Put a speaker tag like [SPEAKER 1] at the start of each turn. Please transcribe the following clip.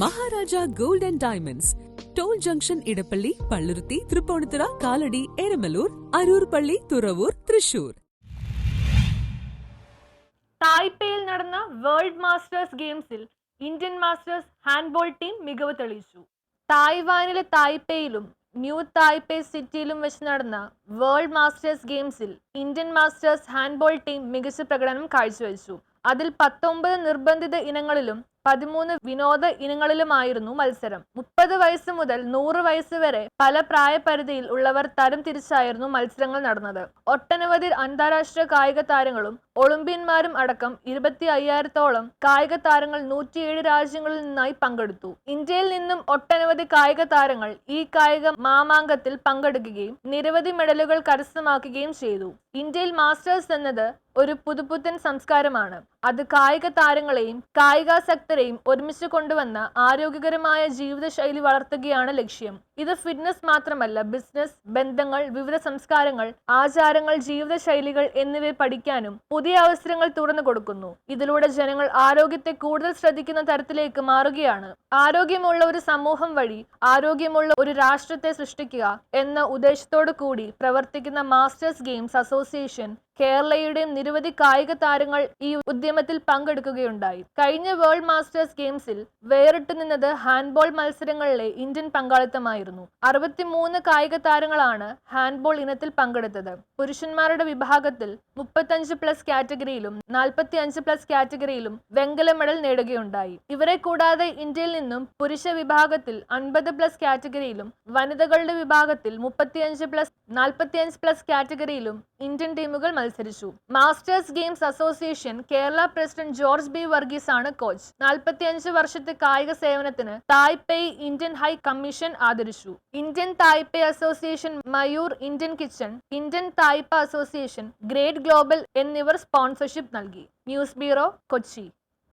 [SPEAKER 1] Maharaja gold and diamonds. Toll junction Edappally Palluruthy Tripunithura Kalady Eramalloor Aroor Palli Thuravoor Thrissur.
[SPEAKER 2] തായ്പേയിൽ നടന്ന world masters ഗെയിംസിൽ Indian masters handball team മികവ് തെളിയിച്ചു. തായ്വാനിലെ തായ്പേയിലും new Taipei സിറ്റിയിലും വെച്ച് നടന്ന വേൾഡ് മാസ്റ്റേഴ്സ് ഗെയിംസിൽ ഇന്ത്യൻ മാസ്റ്റേഴ്സ് ഹാൻഡ്ബോൾ ടീം മികച്ച പ്രകടനം കാഴ്ചവെച്ചു. അതിൽ പത്തൊമ്പത് നിർബന്ധിത ഇനങ്ങളിലും പതിമൂന്ന് വിനോദ ഇനങ്ങളിലുമായിരുന്നു മത്സരം. മുപ്പത് വയസ്സ് മുതൽ നൂറ് വയസ്സ് വരെ പല പ്രായപരിധിയിൽ ഉള്ളവർ തരം തിരിച്ചായിരുന്നു മത്സരങ്ങൾ നടന്നത്. ഒട്ടനവധി അന്താരാഷ്ട്ര കായിക താരങ്ങളും ഒളിമ്പ്യന്മാരും അടക്കം ഇരുപത്തി അയ്യായിരത്തോളം കായിക താരങ്ങൾ നൂറ്റിയേഴ് രാജ്യങ്ങളിൽ നിന്നായി പങ്കെടുത്തു. ഇന്ത്യയിൽ നിന്നും ഒട്ടനവധി കായിക താരങ്ങൾ ഈ കായിക മാമാങ്കത്തിൽ പങ്കെടുക്കുകയും നിരവധി മെഡലുകൾ കരസ്ഥമാക്കുകയും ചെയ്തു. ഇന്ത്യയിൽ മാസ്റ്റേഴ്സ് എന്നത് ഒരു പുതുപുത്തൻ സംസ്കാരമാണ്. അത് കായിക താരങ്ങളെയും കായികാസക്തരെയും ഒരുമിച്ച് കൊണ്ടുവന്ന ആരോഗ്യകരമായ ജീവിതശൈലി വളർത്തുകയാണ് ലക്ഷ്യം. ഇത് ഫിറ്റ്നസ് മാത്രമല്ല ബിസിനസ് ബന്ധങ്ങൾ വിവിധ സംസ്കാരങ്ങൾ ആചാരങ്ങൾ ജീവിതശൈലികൾ എന്നിവ പഠിക്കാനും പുതിയ അവസരങ്ങൾ തുറന്നു കൊടുക്കുന്നു. ഇതിലൂടെ ജനങ്ങൾ ആരോഗ്യത്തെ കൂടുതൽ ശ്രദ്ധിക്കുന്ന തരത്തിലേക്ക് മാറുകയാണ്. ആരോഗ്യമുള്ള ഒരു സമൂഹം വഴി ആരോഗ്യമുള്ള ഒരു രാഷ്ട്രത്തെ സൃഷ്ടിക്കുക എന്ന ഉദ്ദേശത്തോടു കൂടി പ്രവർത്തിക്കുന്ന മാസ്റ്റേഴ്സ് ഗെയിംസ് അസോസിയേഷൻ കേരളയുടെയും നിരവധി കായിക താരങ്ങൾ ഈ ഉദ്യമത്തിൽ പങ്കെടുക്കുകയുണ്ടായി. കഴിഞ്ഞ വേൾഡ് മാസ്റ്റേഴ്സ് ഗെയിംസിൽ വേറിട്ടു നിന്നത് ഹാൻഡ്ബോൾ മത്സരങ്ങളിലെ ഇന്ത്യൻ പങ്കാളിത്തമായിരുന്നു. അറുപത്തിമൂന്ന് കായിക താരങ്ങളാണ് ഹാൻഡ്ബോൾ ഇനത്തിൽ പങ്കെടുത്തത്. പുരുഷന്മാരുടെ വിഭാഗത്തിൽ മുപ്പത്തഞ്ച് പ്ലസ് കാറ്റഗറിയിലും നാൽപ്പത്തി അഞ്ച് പ്ലസ് കാറ്റഗറിയിലും വെങ്കല മെഡൽ നേടുകയുണ്ടായി. ഇവരെ കൂടാതെ ഇന്ത്യയിൽ നിന്നും പുരുഷ വിഭാഗത്തിൽ അൻപത് പ്ലസ് കാറ്റഗറിയിലും വനിതകളുടെ വിഭാഗത്തിൽ മുപ്പത്തിയഞ്ച് പ്ലസ് നാൽപ്പത്തിയഞ്ച് പ്ലസ് കാറ്റഗറിയിലും ഇന്ത്യൻ ടീമുകൾ മത്സരിച്ചു. Masters games association Kerala president George B Varghese ആണ് കോച്ച് നാൽപ്പത്തിയഞ്ച് വർഷത്തെ കായിക സേവനത്തിന് തായ്പേയ് ഇന്ത്യൻ ഹൈ കമ്മീഷൻ ആദരിച്ചു. Indian Taipei association Mayur Indian kitchen Indian Taipei association great global എന്നിവർ സ്പോൺസർഷിപ്പ് നൽകി. News bureau Kochi